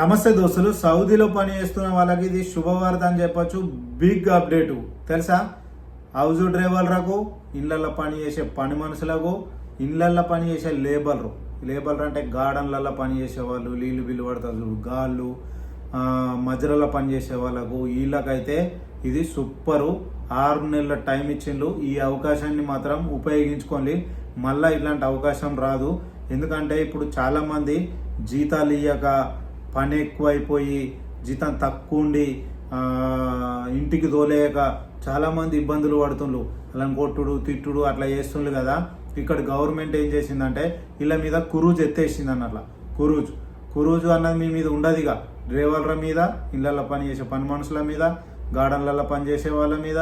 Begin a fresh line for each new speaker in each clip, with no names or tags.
నమస్తే దోస్తులు. సౌదీలో పని చేస్తున్న వాళ్ళకి ఇది శుభవార్త అని చెప్పొచ్చు. బిగ్ అప్డేటు తెలుసా? హౌస్ డ్రైవర్లకు ఇళ్ళల్లో పని చేసే పని మనుషులకు ఇళ్ళల్లో పని చేసే లేబర్లు లేబర్లు అంటే గార్డెన్లలో పని చేసే వాళ్ళు నీళ్ళు బిల్లు పడతారు గాళ్ళు మధ్యలలో మధ్యలో పని చేసే వాళ్ళకు వీళ్ళకైతే ఇది సూపరు ఆరు నెలల టైం ఇచ్చిండ్రు. ఈ అవకాశాన్ని మాత్రం ఉపయోగించుకోండి. మళ్ళీ ఇలాంటి అవకాశం రాదు. ఎందుకంటే ఇప్పుడు చాలామంది జీతాలు ఇయ్యక పని ఎక్కువైపోయి జీతం తక్కువ ఉండి ఇంటికి తోలేయక చాలామంది ఇబ్బందులు పడుతుండ్రు అలా కొట్టుడు తిట్టుడు అట్లా చేస్తుండ్రు కదా. ఇక్కడ గవర్నమెంట్ ఏం చేసిందంటే వీళ్ళ మీద కురూజ్ ఎత్తేసింది అన్నట్ల కురూజ్. కురూజు అన్నది మీ మీద ఉండదుగా డ్రైవర్ల మీద ఇళ్ళల్లో పని చేసే పని మనుషుల మీద గార్డెన్లలో పని చేసే వాళ్ళ మీద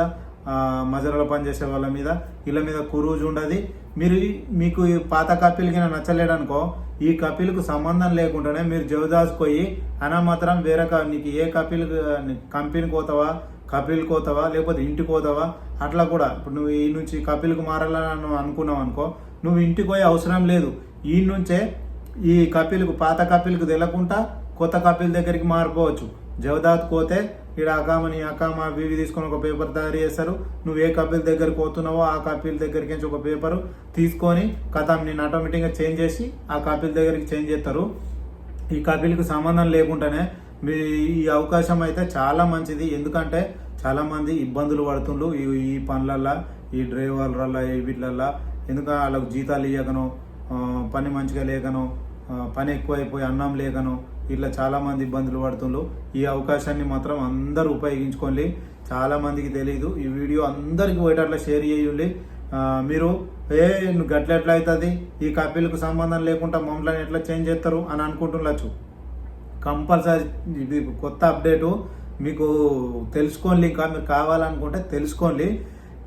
ఆ, మజరలో పని చేసే వాళ్ళ మీద వీళ్ళ మీద కురూజు ఉండదు. మీరు మీకు ఈ పాత కపిల్కి నచ్చలేడనుకో ఈ కపిల్కు సంబంధం లేకుండానే మీరు జవదాస్ పోయి అనా మాత్రం వేరే నీకు ఏ కపిల్ కంపెనీకి పోతావా కపిల్ కోతావా లేకపోతే ఇంటికి పోతావా అట్లా కూడా. ఇప్పుడు నువ్వు ఈ నుంచి కపిల్కి మారాలని అనుకున్నావు అనుకో నువ్వు ఇంటికి పోయే అవసరం లేదు. ఈ నుంచే ఈ కపిల్కు పాత కపిల్కు తెలకుండా కొత్త కపిల్ దగ్గరికి మారిపోవచ్చు. జవదాత్ పోతే ఇక్కడ అకామని అకామ అవి తీసుకొని ఒక పేపర్ తయారు చేస్తారు. నువ్వు ఏ కపిల్ దగ్గరికి పోతున్నావో ఆ కపిల్ దగ్గరికి నుంచి ఒక పేపర్ తీసుకొని కథ నేను ఆటోమేటిక్గా చేంజ్ చేసి ఆ కపిల్ దగ్గరికి చేంజ్ చేస్తారు. ఈ కపిల్కి సంబంధం లేకుండానే మీ ఈ అవకాశం అయితే చాలా మంచిది. ఎందుకంటే చాలామంది ఇబ్బందులు పడుతుండ్రు ఈ ఈ పనులల్లో ఈ డ్రైవర్ల వీటిలల్లో ఎందుకంటే వాళ్ళకు జీతాలు ఇవ్వకను పని మంచిగా లేకను పని ఎక్కువైపోయి అన్నం లేకను ఇట్లా చాలామంది ఇబ్బందులు పడుతుండ్రు. ఈ అవకాశాన్ని మాత్రం అందరూ ఉపయోగించుకోండి. చాలామందికి తెలియదు ఈ వీడియో అందరికీ పోయేటట్లా షేర్ చేయండి. మీరు ఏ నువ్వు గట్ల ఎట్లా అవుతుంది ఈ కపిల్కు సంబంధం లేకుండా మమ్మల్ని ఎట్లా చేంజ్ చేస్తారు? అని అనుకుంటుండొచ్చు. కంపల్సరీ ఇది కొత్త అప్డేటు. మీకు తెలుసుకోండి ఇంకా మీరు కావాలనుకుంటే తెలుసుకోండి.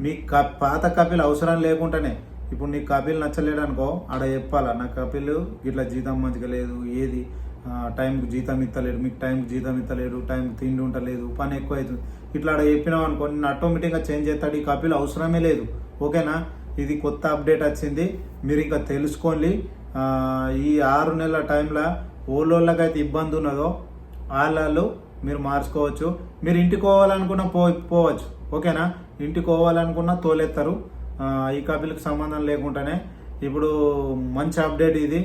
మీ క పాత కపిల్ అవసరం లేకుండానే ఇప్పుడు నీకు కపిల్ నచ్చలేడు అనుకో ఆడ చెప్పాలా నా కపిల్ ఇట్లా జీతం మంచిగా లేదు ఏది? టైంకి జీతం ఇస్తలేడు మీకు టైంకి జీతం ఇస్తలేడు టైంకి తిండి ఉండలేదు పని ఎక్కువ అవుతుంది. ఇట్లా ఆడ చెప్పినావు అనుకో నేను ఆటోమేటిక్గా చేంజ్ చేస్తాడు ఈ కపిల్ అవసరమే లేదు. ఓకేనా? ఇది కొత్త అప్డేట్ వచ్చింది. మీరు ఇంకా తెలుసుకోండి. ఈ ఆరు నెలల టైంలో ఓళ్ళోళ్ళకైతే ఇబ్బంది ఉన్నదో వాళ్ళు మీరు మార్చుకోవచ్చు. మీరు ఇంటికి పోవాలనుకున్న పో పోవచ్చు. ఓకేనా? ఇంటికి పోవాలనుకున్న తోలెత్తారు. ఈ కపిల్కి సంబంధం లేకుండానే ఇప్పుడు మంచి అప్డేట్ ఇది.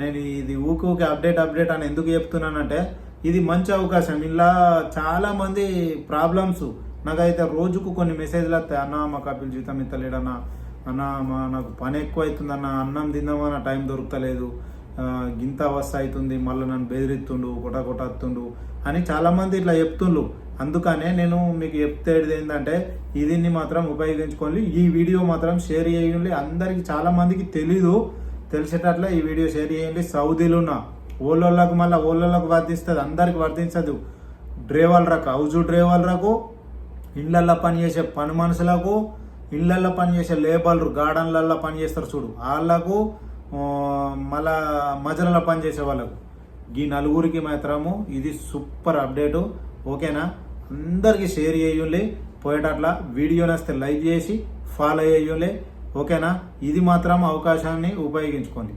నేను ఇది ఊకి ఊకి అప్డేట్ అప్డేట్ అని ఎందుకు చెప్తున్నానంటే ఇది మంచి అవకాశం. ఇలా చాలామంది ప్రాబ్లమ్స్ నాకైతే రోజుకు కొన్ని మెసేజ్లు వస్తాయి. అన్న మా కపిల్ జీతం ఇస్తలేడన్నా అన్న మా నాకు పని ఎక్కువ అవుతుందన్న. అన్నం తిందామన్న టైం దొరుకుతలేదు. గింత అవస్థ అవుతుంది మళ్ళీ నన్ను బెదిరిస్తుండు కొట కొట్టత్తుండు అని చాలామంది ఇట్లా చెప్తుండ్రు అందుకనే నేను మీకు చెప్తేది ఏంటంటే దీన్ని మాత్రం ఉపయోగించుకోండి ఈ వీడియో మాత్రం షేర్ చేయండి. అందరికి చాలామందికి తెలీదు. తెలిసేటట్లా ఈ వీడియో షేర్ చేయండి. సౌదీలో ఉన్న ఓళ్ళకు మళ్ళీ ఓళ్ళకు వర్తిస్తుంది అందరికి వర్తించదు. డ్రైవర్లకు హౌజు డ్రైవర్లకు ఇళ్ళల్లో పనిచేసే పని మనుషులకు ఇళ్ళల్లో పనిచేసే లేబర్లు గార్డెన్లలో పని చేస్తారు చూడు. వాళ్ళకు మళ్ళా మధ్యలో పనిచేసే వాళ్ళకు. ఈ నలుగురికి మాత్రము ఇది సూపర్ అప్డేటు. ఓకేనా? అందరికీ షేర్ చేయండి. పోయేటట్లా వీడియో నస్తే లైక్ చేసి ఫాలో చేయండి. ఓకేనా? ఇది మాత్రం అవకాశాన్ని ఉపయోగించుకోండి.